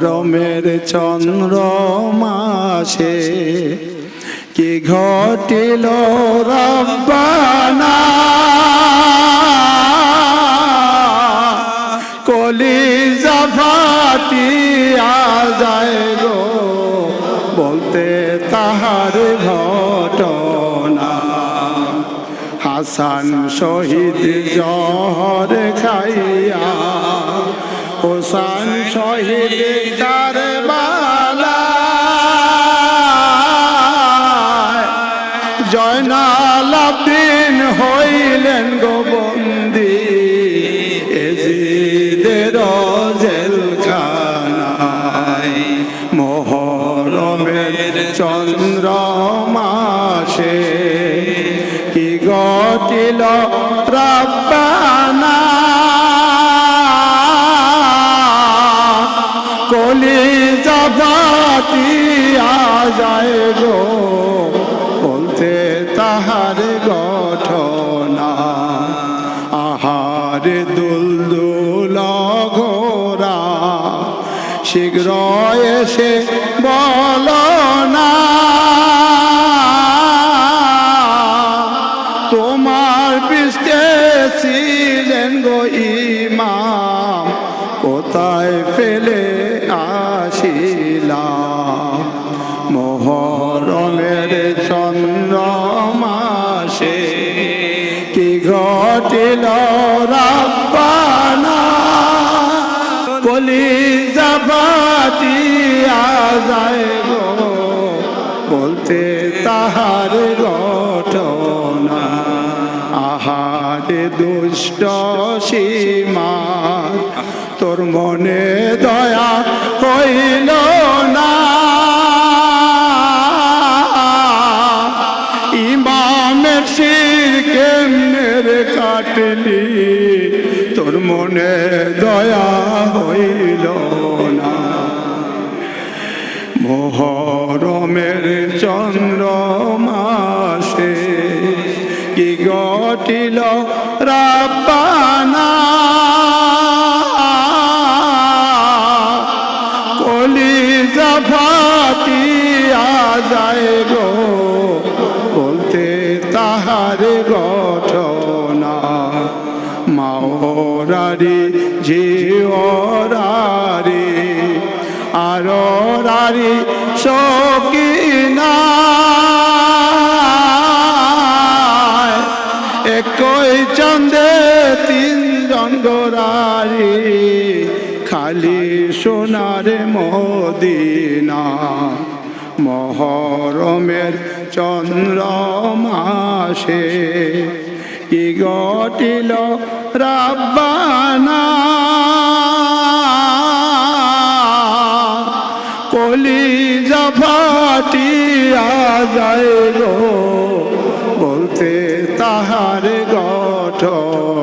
মহরমের চন্দ্র মাসে কি ঘটিল রব্বানা? কলি জাফাটিয়া যায় গো বলতে তাহার ঘটনা। হাসান শহীদ জহর জয়নাল আব্দিন হইলেন গোবন্দি এজিদের জেলখানায় মোহরমের চন্দ্র মাসে কি গটিল রাব্বানা? কলি জাবাতিয়া যায় গো আহার দুলদুল ঘোরা শীঘ্র এসে বল না। তোমার পৃষ্ঠে ছিলেন গো ইমাম, কোথায় ফেলে আসিলাম? মোহরমের চন্দ্র মাসে ঘটিল রাব্বানা কলি জাবাতিয়া যায় বলতে তাহার ঘটনা। আহারে দুষ্ট সীমা, তোর মনে দয়া হইল কাটলি তোর মনে দয়া হইল না। মোহরমের চন্দ্র মাসে কি গটিল রাব্বানা মাওরারি জিওরারি আরি সকিনা একই চন্দে তিনজন গোরারি খালি সোনার মদিনা। মহরমের চন্দ্র মাসে কি গটিল ربنا কলি জাফাটিয়া যায় গো বলতে তাহার গঠন।